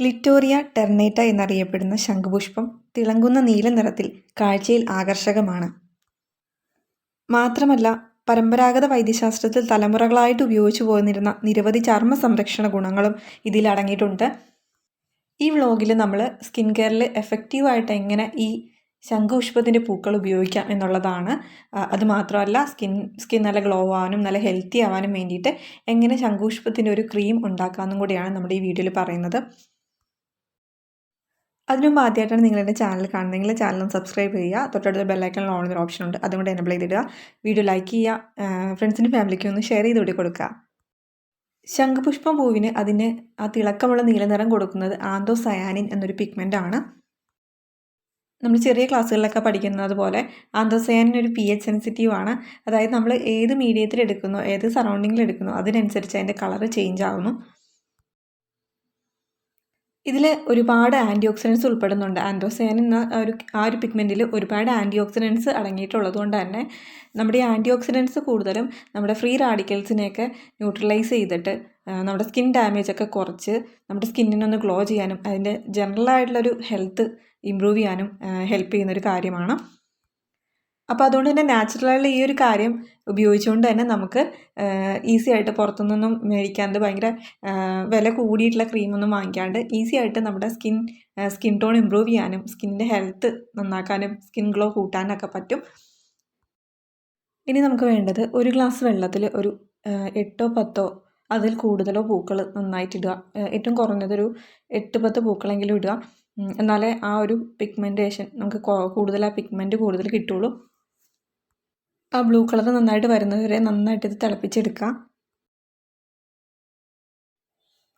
Clitoria ടെർനേറ്റ എന്നറിയപ്പെടുന്ന ശംഖുപുഷ്പം തിളങ്ങുന്ന നീല നിറത്തിൽ കാഴ്ചയിൽ ആകർഷകമാണ്. മാത്രമല്ല പരമ്പരാഗത വൈദ്യശാസ്ത്രത്തിൽ തലമുറകളായിട്ട് ഉപയോഗിച്ചു പോന്നിരുന്ന നിരവധി ചർമ്മ സംരക്ഷണ ഗുണങ്ങളും ഇതിൽ അടങ്ങിയിട്ടുണ്ട്. ഈ വ്ളോഗിൽ നമ്മൾ സ്കിൻ കെയറിൽ എഫക്റ്റീവായിട്ട് എങ്ങനെ ഈ ശംഖുപുഷ്പത്തിന്റെ പൂക്കൾ ഉപയോഗിക്കാം എന്നുള്ളതാണ്. അതുമാത്രമല്ല സ്കിൻ സ്കിൻ നല്ല ഗ്ലോ ആവാനും നല്ല ഹെൽത്തി ആവാനും വേണ്ടിയിട്ട് എങ്ങനെ ശംഖുപുഷ്പത്തിന്റെ ഒരു ക്രീം ഉണ്ടാക്കാമെന്നും കൂടിയാണ് നമ്മുടെ ഈ വീഡിയോയിൽ പറയുന്നത്. അതിനു മുമ്പ് ആദ്യമായിട്ടാണ് നിങ്ങൾ എന്റെ ചാനൽ കാണുന്നതെങ്കിൽ ചാനൽ ഒന്ന് സബ്സ്ക്രൈബ് ചെയ്യുക. തൊട്ടടുത്ത ബെല്ലൈക്കണിൽ ഓൺ എന്നൊരു ഓപ്ഷൻ ഉണ്ട്. അതുകൊണ്ട് എനബിൾ ചെയ്തിടുക. വീഡിയോ ലൈക്ക് ചെയ്യുക. ഫ്രണ്ട്സിന്റെ ഫാമിലിക്ക് ഒന്ന് ഷെയർ ചെയ്ത് കൂടി കൊടുക്കുക. ശംഖുപുഷ്പം പൂവിന് അതിന് ആ തിളക്കമുള്ള നീലനിറം കൊടുക്കുന്നത് ആന്തോസയാനിൻ എന്നൊരു പിഗ്മെന്റ് ആണ്. നമ്മൾ ചെറിയ ക്ലാസ്സുകളിലൊക്കെ പഠിക്കുന്നത് പോലെ ആന്തോസയാനിൻ ഒരു പി എച്ച് സെൻസിറ്റീവ് ആണ്. അതായത് നമ്മൾ ഏത് മീഡിയത്തിൽ എടുക്കുന്നോ ഏത് സറൗണ്ടിങ്ങിൽ എടുക്കുന്നോ അതിനനുസരിച്ച് അതിന്റെ കളറ് ചേഞ്ച് ആവുന്നു. ഇതിൽ ഒരുപാട് ആന്റി ഓക്സിഡൻസ് ഉൾപ്പെടുന്നുണ്ട്. ആൻഡ്രോസയാൻ എന്ന ഒരു ആ ഒരു പിഗ്മെന്റിൽ ഒരുപാട് ആന്റി ഓക്സിഡൻസ് അടങ്ങിയിട്ടുള്ളത് കൊണ്ട് തന്നെ നമ്മുടെ ഈ ആന്റി ഓക്സിഡൻസ് കൂടുതലും നമ്മുടെ ഫ്രീ റാഡിക്കൽസിനെയൊക്കെ ന്യൂട്രലൈസ് ചെയ്തിട്ട് നമ്മുടെ സ്കിൻ ഡാമേജ് ഒക്കെ കുറച്ച് നമ്മുടെ സ്കിന്നിനൊന്ന് ഗ്ലോ ചെയ്യാനും അതിന്റെ ജനറലായിട്ടുള്ളൊരു ഹെൽത്ത് ഇമ്പ്രൂവ് ചെയ്യാനും ഹെൽപ്പ് ചെയ്യുന്നൊരു കാര്യമാണ് അപ്പോൾ അതുകൊണ്ട് തന്നെ നാച്ചുറലായുള്ള ഈ ഒരു കാര്യം ഉപയോഗിച്ചുകൊണ്ട് തന്നെ നമുക്ക് ഈസി ആയിട്ട് പുറത്തുനിന്നൊന്നും മേടിക്കാണ്ട് ഭയങ്കര വില കൂടിയിട്ടുള്ള ക്രീമൊന്നും വാങ്ങിക്കാണ്ട് ഈസി ആയിട്ട് നമ്മുടെ സ്കിൻ സ്കിൻ ടോൺ ഇമ്പ്രൂവ് ചെയ്യാനും സ്കിന്നിന്റെ ഹെൽത്ത് നന്നാക്കാനും സ്കിൻ ഗ്ലോ കൂട്ടാനൊക്കെ പറ്റും. ഇനി നമുക്ക് വേണ്ടത് ഒരു ഗ്ലാസ് വെള്ളത്തിൽ ഒരു എട്ടോ പത്തോ അതിൽ കൂടുതലോ പൂക്കൾ നന്നായിട്ട് ഇടുക. ഏറ്റവും കുറഞ്ഞതൊരു എട്ട് പത്ത് പൂക്കളെങ്കിലും ഇടുക. എന്നാലേ ആ ഒരു പിഗ്മെന്റേഷൻ നമുക്ക് കൂടുതൽ ആ പിഗ്മെന്റ് കൂടുതൽ കിട്ടുള്ളൂ. ആ ബ്ലൂ കളർ നന്നായിട്ട് വരുന്നത് വരെ നന്നായിട്ട് ഇത് തിളപ്പിച്ചെടുക്കാം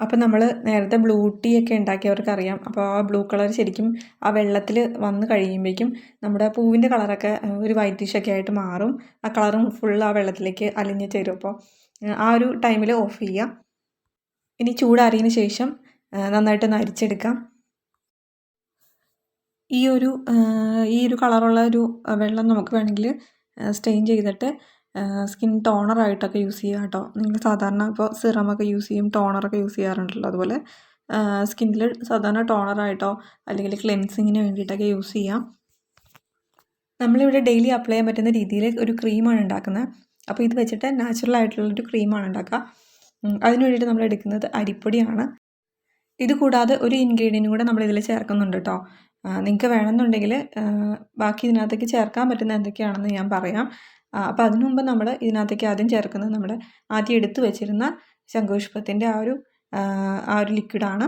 അപ്പോൾ നമ്മൾ നേരത്തെ ബ്ലൂ ടീ ഒക്കെ ഉണ്ടാക്കിയവർക്ക് അറിയാം അപ്പോൾ ആ ബ്ലൂ കളർ ശരിക്കും ആ വെള്ളത്തിൽ വന്ന് കഴിയുമ്പോഴേക്കും നമ്മുടെ പൂവിന്റെ കളറൊക്കെ ഒരു വൈറ്റിഷ് ഒക്കെ ആയിട്ട് മാറും. ആ കളറും ഫുൾ ആ വെള്ളത്തിലേക്ക് അലിഞ്ഞ് ചേരും. അപ്പോൾ ആ ഒരു ടൈമിൽ ഓഫ് ചെയ്യാം ഇനി ചൂടാറിയതിന് ശേഷം നന്നായിട്ട് നരിച്ചെടുക്കാം ഈ ഒരു ഈ ഒരു കളറുള്ള ഒരു വെള്ളം നമുക്ക് വേണമെങ്കിൽ സ്റ്റെയിൻ ചെയ്തിട്ട് സ്കിൻ ടോണറായിട്ടൊക്കെ യൂസ് ചെയ്യുക കേട്ടോ. നിങ്ങൾ സാധാരണ ഇപ്പോൾ സിറമൊക്കെ യൂസ് ചെയ്യും ടോണറൊക്കെ യൂസ് ചെയ്യാറുണ്ടല്ലോ അതുപോലെ. സ്കിന്നിൽ സാധാരണ ടോണറായിട്ടോ അല്ലെങ്കിൽ ക്ലെൻസിങ്ങിന് വേണ്ടിയിട്ടൊക്കെ യൂസ് ചെയ്യാം. നമ്മളിവിടെ ഡെയിലി അപ്ലൈ ചെയ്യാൻ പറ്റുന്ന രീതിയിൽ ഒരു ക്രീമാണ് ഉണ്ടാക്കുന്നത്. അപ്പോൾ ഇത് വെച്ചിട്ട് നാച്ചുറൽ ആയിട്ടുള്ളൊരു ക്രീമാണ് ഉണ്ടാക്കുക. അതിന് വേണ്ടിയിട്ട് നമ്മൾ എടുക്കുന്നത് അരിപ്പൊടിയാണ്. ഇത് കൂടാതെ ഒരു ഇൻഗ്രീഡിയന്റും കൂടെ നമ്മൾ ഇതിൽ ചേർക്കുന്നുണ്ട് കേട്ടോ. നിങ്ങൾക്ക് വേണമെന്നുണ്ടെങ്കിൽ ബാക്കി ഇതിനകത്തേക്ക് ചേർക്കാൻ പറ്റുന്ന എന്തൊക്കെയാണെന്ന് ഞാൻ പറയാം. അപ്പോൾ അതിനു മുമ്പ് നമ്മൾ ഇതിനകത്തേക്ക് ആദ്യം ചേർക്കുന്നത് നമ്മൾ ആദ്യം എടുത്തു വെച്ചിരുന്ന ശംഖുപുഷ്പത്തിന്റെ ആ ഒരു ആ ഒരു ലിക്വിഡാണ്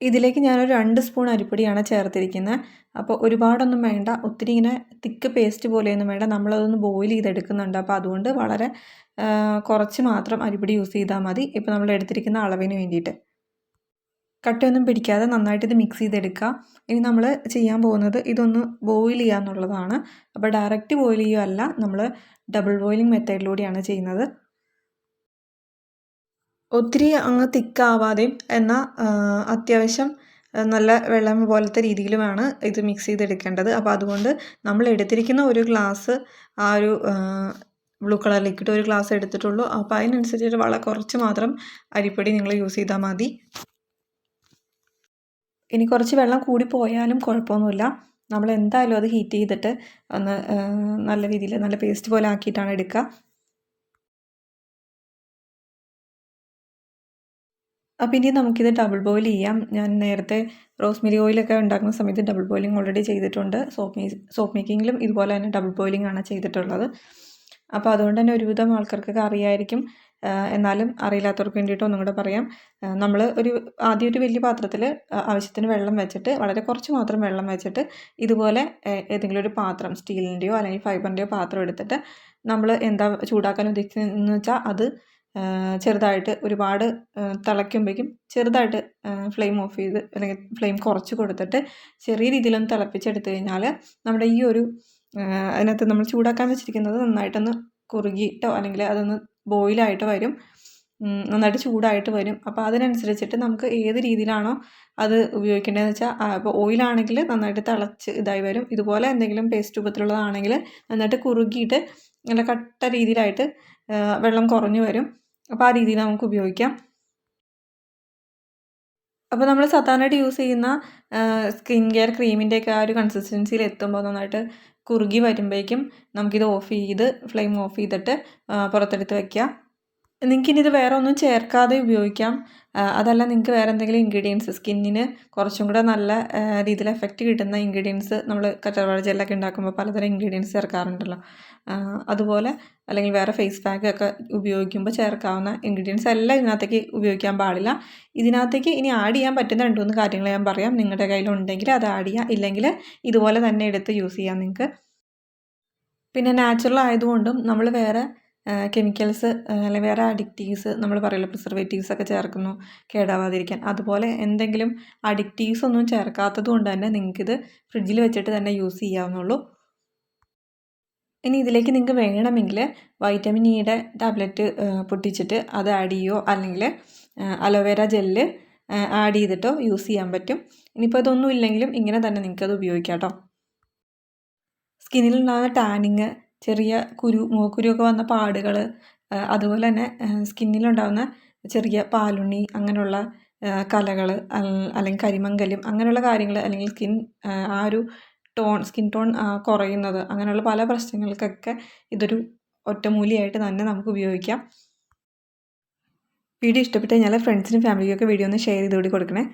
ഇതിലേക്ക് ഞാനൊരു രണ്ട് സ്പൂൺ അരിപ്പൊടിയാണ് ചേർത്തിരിക്കുന്നത് അപ്പോൾ ഒരുപാടൊന്നും വേണ്ട. ഒത്തിരി ഇങ്ങനെ തിക്ക് പേസ്റ്റ് പോലെയൊന്നും വേണ്ട. നമ്മളതൊന്ന് ബോയിൽ ചെയ്തെടുക്കുന്നുണ്ട്. അപ്പോൾ അതുകൊണ്ട് വളരെ കുറച്ച് മാത്രം അരിപ്പൊടി യൂസ് ചെയ്താൽ മതി. ഇപ്പോൾ നമ്മൾ എടുത്തിരിക്കുന്ന അളവിന് വേണ്ടിയിട്ട്. കട്ടയൊന്നും പിടിക്കാതെ നന്നായിട്ട് ഇത് മിക്സ് ചെയ്തെടുക്കുക. ഇനി നമ്മൾ ചെയ്യാൻ പോകുന്നത് ഇതൊന്ന് ബോയിൽ ചെയ്യുക എന്നുള്ളതാണ്. അപ്പോൾ ഡയറക്റ്റ് ബോയിൽ ചെയ്യുകയല്ല നമ്മൾ ഡബിൾ ബോയിലിംഗ് മെത്തേഡിലൂടെയാണ് ചെയ്യുന്നത്. ഒത്തിരി അങ്ങ് തിക്കാവാതെയും എന്നാൽ അത്യാവശ്യം നല്ല വെള്ളം പോലത്തെ രീതിയിലുമാണ് ഇത് മിക്സ് ചെയ്തെടുക്കേണ്ടത്. അപ്പോൾ അതുകൊണ്ട് നമ്മൾ എടുത്തിരിക്കുന്ന ഒരു ഗ്ലാസ് ആ ഒരു ബ്ലൂ കളർ ലിക്വിഡ് ഒരു ഗ്ലാസ് എടുത്തിട്ടുള്ളൂ. അപ്പോൾ അതിനനുസരിച്ചിട്ട് വളരെ കുറച്ച് മാത്രം അരിപ്പൊടി നിങ്ങൾ യൂസ് ചെയ്താൽ മതി. ഇനി കുറച്ച് വെള്ളം കൂടി പോയാലും കുഴപ്പമൊന്നുമില്ല. നമ്മൾ എന്തായാലും അത് ഹീറ്റ് ചെയ്തിട്ട് ഒന്ന് നല്ല രീതിയിൽ നല്ല പേസ്റ്റ് പോലെ ആക്കിയിട്ടാണ് എടുക്കുക. അപ്പോൾ ഇനി നമുക്കിത് ഡബിൾ ബോയിൽ ചെയ്യാം. ഞാൻ നേരത്തെ റോസ്മെരി ഓയിലൊക്കെ ഉണ്ടാക്കുന്ന സമയത്ത് ഡബിൾ ബോയിലിംഗ് ഓൾറെഡി ചെയ്തിട്ടുണ്ട്. സോപ്പ് മേ സോപ്പ് മേക്കിങ്ങിലും ഇതുപോലെ തന്നെ ഡബിൾ ബോയിലിംഗ് ആണ് ചെയ്തിട്ടുള്ളത്. അപ്പോൾ അതുകൊണ്ട് തന്നെ ഒരുവിധം ആൾക്കാർക്കൊക്കെ അറിയായിരിക്കും. എന്നാലും അറിയില്ലാത്തവർക്ക് വേണ്ടിയിട്ട് ഒന്നും കൂടെ പറയാം നമ്മൾ ഒരു ആദ്യം ഒരു വലിയ പാത്രത്തിൽ ആവശ്യത്തിന് വെള്ളം വെച്ചിട്ട് വളരെ കുറച്ച് മാത്രം വെള്ളം വെച്ചിട്ട് ഇതുപോലെ ഏതെങ്കിലും ഒരു പാത്രം സ്റ്റീലിന്റെയോ അല്ലെങ്കിൽ ഫൈബറിന്റെയോ പാത്രം എടുത്തിട്ട് നമ്മൾ എന്താ ചൂടാക്കാൻ ഉദ്ദേശിക്കുന്നതെന്ന് വെച്ചാൽ അത് ചെറുതായിട്ട് ഒരുപാട് തിളയ്ക്കുമ്പോഴേക്കും ചെറുതായിട്ട് ഫ്ലെയിം ഓഫ് ചെയ്ത് അല്ലെങ്കിൽ ഫ്ലെയിം കുറച്ച് കൊടുത്തിട്ട് ചെറിയ രീതിയിലൊന്ന് തിളപ്പിച്ചെടുത്തു കഴിഞ്ഞാൽ നമ്മുടെ ഈ ഒരു അതിനകത്ത് നമ്മൾ ചൂടാക്കാൻ വെച്ചിരിക്കുന്നത് നന്നായിട്ടൊന്ന് കുറുകിയിട്ടോ അല്ലെങ്കിൽ അതൊന്ന് ബോയിലായിട്ട് വരും. നന്നായിട്ട് ചൂടായിട്ട് വരും. അപ്പോൾ അതിനനുസരിച്ചിട്ട് നമുക്ക് ഏത് രീതിയിലാണോ അത് ഉപയോഗിക്കേണ്ടതെന്ന് വെച്ചാൽ ഇപ്പോൾ ഓയിലാണെങ്കിൽ നന്നായിട്ട് തിളച്ച് ഇതായി വരും. ഇതുപോലെ എന്തെങ്കിലും പേസ്റ്റ് രൂപത്തിലുള്ളതാണെങ്കിൽ നന്നായിട്ട് കുറുകിയിട്ട് നല്ല കട്ട രീതിയിലായിട്ട് വെള്ളം കുറഞ്ഞു വരും. അപ്പോൾ ആ രീതിയിൽ നമുക്ക് ഉപയോഗിക്കാം. അപ്പോൾ നമ്മൾ സാധാരണയായിട്ട് യൂസ് ചെയ്യുന്ന സ്കിൻ കെയർ ക്രീമിന്റെയൊക്കെ ആ ഒരു കൺസിസ്റ്റൻസിയിൽ എത്തുമ്പോൾ നന്നായിട്ട് കുറുകി വരുമ്പോഴേക്കും നമുക്കിത് ഓഫ് ചെയ്ത് ഫ്ലെയിം ഓഫ് ചെയ്തിട്ട് പുറത്തെടുത്ത് വെക്കുക. നിങ്ങൾക്കിനി ഇത് വേറെ ഒന്നും ചേർക്കാതെ ഉപയോഗിക്കാം. അതല്ല നിങ്ങൾക്ക് വേറെ എന്തെങ്കിലും ഇൻഗ്രീഡിയൻസ് സ്കിന്നിന് കുറച്ചും കൂടെ നല്ല രീതിയിൽ എഫക്റ്റ് കിട്ടുന്ന ഇൻഗ്രീഡിയൻസ് നമ്മൾ കറ്റർവാഴ ജെല്ലൊക്കെ ഉണ്ടാക്കുമ്പോൾ പലതരം ഇൻഗ്രീഡിയൻസ് ചേർക്കാറുണ്ടല്ലോ. അതുപോലെ അല്ലെങ്കിൽ വേറെ ഫേസ് പാക്ക് ഒക്കെ ഉപയോഗിക്കുമ്പോൾ ചേർക്കാവുന്ന ഇൻഗ്രീഡിയൻസ് എല്ലാം ഇതിനകത്തേക്ക് ഉപയോഗിക്കാൻ പാടില്ല. ഇതിനകത്തേക്ക് ഇനി ആഡ് ചെയ്യാൻ പറ്റുന്ന രണ്ട് മൂന്ന് കാര്യങ്ങൾ ഞാൻ പറയാം. നിങ്ങളുടെ കയ്യിലുണ്ടെങ്കിൽ അത് ആഡ് ചെയ്യാം. ഇല്ലെങ്കിൽ ഇതുപോലെ തന്നെ എടുത്ത് യൂസ് ചെയ്യാം നിങ്ങൾക്ക് പിന്നെ നാച്ചുറൽ ആയതുകൊണ്ടും നമ്മൾ വേറെ കെമിക്കൽസ് അല്ലെങ്കിൽ വേറെ അഡിക്റ്റീവ്സ് നമ്മൾ പറയുമല്ലോ പ്രിസർവേറ്റീവ്സ് ഒക്കെ ചേർക്കുന്നു കേടാവാതിരിക്കാൻ. അതുപോലെ എന്തെങ്കിലും അഡിക്റ്റീവ്സ് ഒന്നും ചേർക്കാത്തത് കൊണ്ട് തന്നെ നിങ്ങൾക്കിത് ഫ്രിഡ്ജിൽ വെച്ചിട്ട് തന്നെ യൂസ് ചെയ്യാവുന്നുള്ളൂ. ഇനി ഇതിലേക്ക് നിങ്ങൾക്ക് വേണമെങ്കിൽ വൈറ്റമിൻ ഇയുടെ ടാബ്ലറ്റ് പൊട്ടിച്ചിട്ട് അത് ആഡ് ചെയ്യുമോ അല്ലെങ്കിൽ അലോവേര ജെല്ല് ആഡ് ചെയ്തിട്ടോ? യൂസ് ചെയ്യാൻ പറ്റും. ഇനിയിപ്പോൾ ഇതൊന്നും ഇല്ലെങ്കിലും ഇങ്ങനെ തന്നെ നിങ്ങൾക്കത് ഉപയോഗിക്കാം കേട്ടോ സ്കിന്നിലുണ്ടാകുന്ന ടാനിങ് ചെറിയ കുരു മുഖക്കുരുവൊക്കെ വന്ന പാടുകൾ അതുപോലെ തന്നെ സ്കിന്നിലുണ്ടാകുന്ന ചെറിയ പാലുണ്ണി അങ്ങനെയുള്ള കലകൾ അല്ലെങ്കിൽ കരിമങ്കലും അങ്ങനെയുള്ള കാര്യങ്ങൾ അല്ലെങ്കിൽ സ്കിൻ ആ ഒരു ടോൺ സ്കിൻ ടോൺ കുറയുന്നത് അങ്ങനെയുള്ള പല പ്രശ്നങ്ങൾക്കൊക്കെ ഇതൊരു ഒറ്റമൂലിയായിട്ട് തന്നെ നമുക്ക് ഉപയോഗിക്കാം. വീഡിയോ ഇഷ്ടപ്പെട്ട് കഴിഞ്ഞാൽ ഫ്രണ്ട്സിനും ഫാമിലിക്കൊക്കെ വീഡിയോ ഒന്ന് ഷെയർ ചെയ്ത് കൂടി കൊടുക്കണേ.